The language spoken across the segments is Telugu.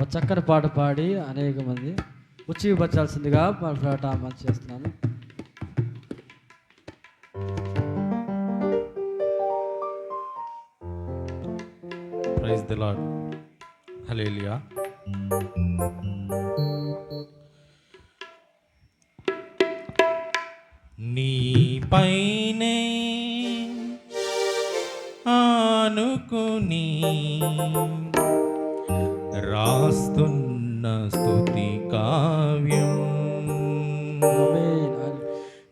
ఒక చక్కని పాట పాడి అనేక మంది ఉచ్చిపరచాల్సిందిగా ఆమె చేస్తున్నాను. ప్రైజ్ ది లాడ్ హలేలియా నీ పైనే ఆనుకుని రాస్తున్న స్తుతి కావ్యం.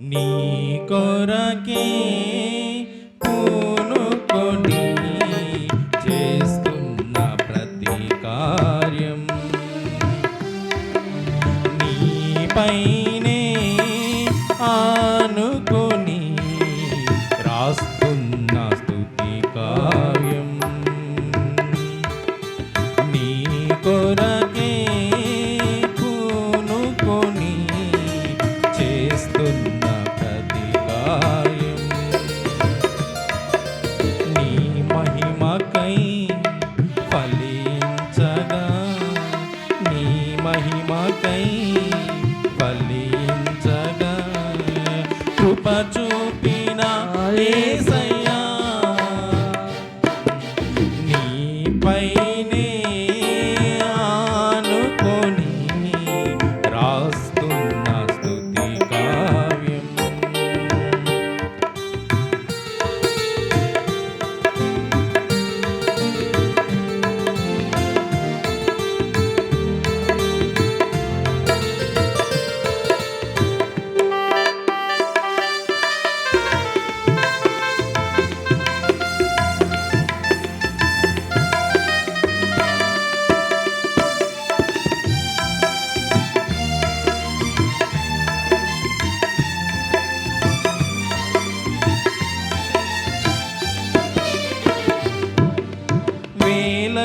నీ కొరకే పూనుకొని చేస్తున్న ప్రతి కార్యం. నీ పైనే ఆనుకొని రాస్తున్న కొరకే పూనుకొని చేస్తున్న ప్రతి కార్యం నీ మహిమకై ఫలించగా నీ మహిమకై ఫలించగా కృప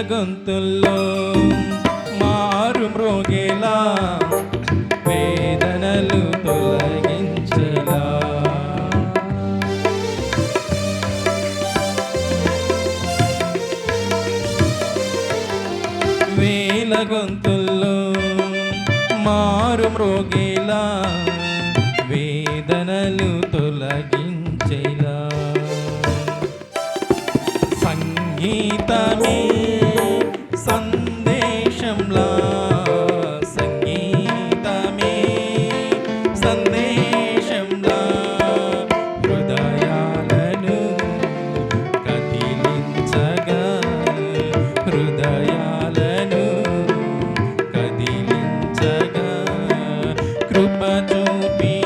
గొంతుల్లో మారు మ్రోగేలా వేదనలు తొలగించలా. వేల గొంతుల్లో మారు మ్రోగేలా వేదనలు తొలగించేలా. సంగీతమే be